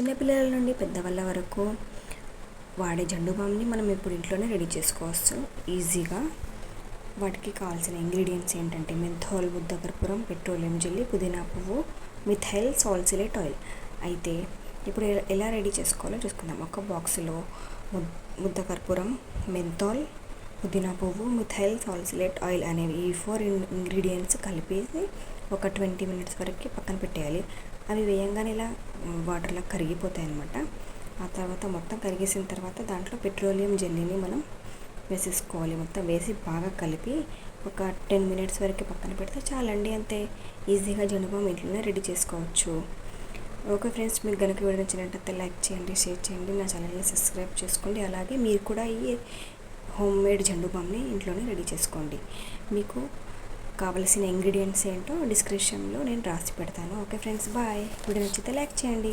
చిన్నపిల్లల నుండి పెద్దవాళ్ళ వరకు వాడే జండు బామ్ని మనం ఇప్పుడు ఇంట్లోనే రెడీ చేసుకోవచ్చు. ఈజీగా వాటికి కావాల్సిన ఇంగ్రీడియంట్స్ ఏంటంటే మెంథోల్ బుద్ధకర్పూరం పెట్రోలియం జెల్లీ పుదీనా పువ్వు మిథైల్ సాల్సిలేట్ ఆయిల్. అయితే ఇప్పుడు ఎలా రెడీ చేసుకోవాలో చూసుకుందాం. ఒక బాక్స్లో ముద్ద కర్పూరం మెంథాల్ పుదీనా పువ్వు మిథైల్ సాల్సిలేట్ ఆయిల్ అనేవి ఈ ఫోర్ ఇంగ్రీడియంట్స్ కలిపేసి ఒక ట్వంటీ మినిట్స్ వరకు పక్కన పెట్టేయాలి. అవి వేయంగానే ఇలా వాటర్లో కరిగిపోతాయి అన్నమాట. ఆ తర్వాత మొత్తం కరిగేసిన తర్వాత దాంట్లో పెట్రోలియం జెల్లీని మనం వేసేసుకోవాలి. మొత్తం వేసి బాగా కలిపి ఒక టెన్ మినిట్స్ వరకు పక్కన పెడితే చాలండి అంతే ఈజీగా జనుబామ్ ఇంట్లోనే రెడీ చేసుకోవచ్చు. ఓకే ఫ్రెండ్స్ మీకు కనుక వీడియో నచ్చినట్టయితే లైక్ చేయండి షేర్ చేయండి నా ఛానల్ని సబ్స్క్రైబ్ చేసుకోండి. అలాగే మీరు కూడా ఈ హోమ్ మేడ్ జండు బామ్ని ఇంట్లోనే రెడీ చేసుకోండి. మీకు కావలసిన ఇంగ్రీడియంట్స్ ఏంటో డిస్క్రిప్షన్లో నేను రాసి పెడతాను. Okay friends bye. వీడియో నచ్చితే లైక్ చేయండి.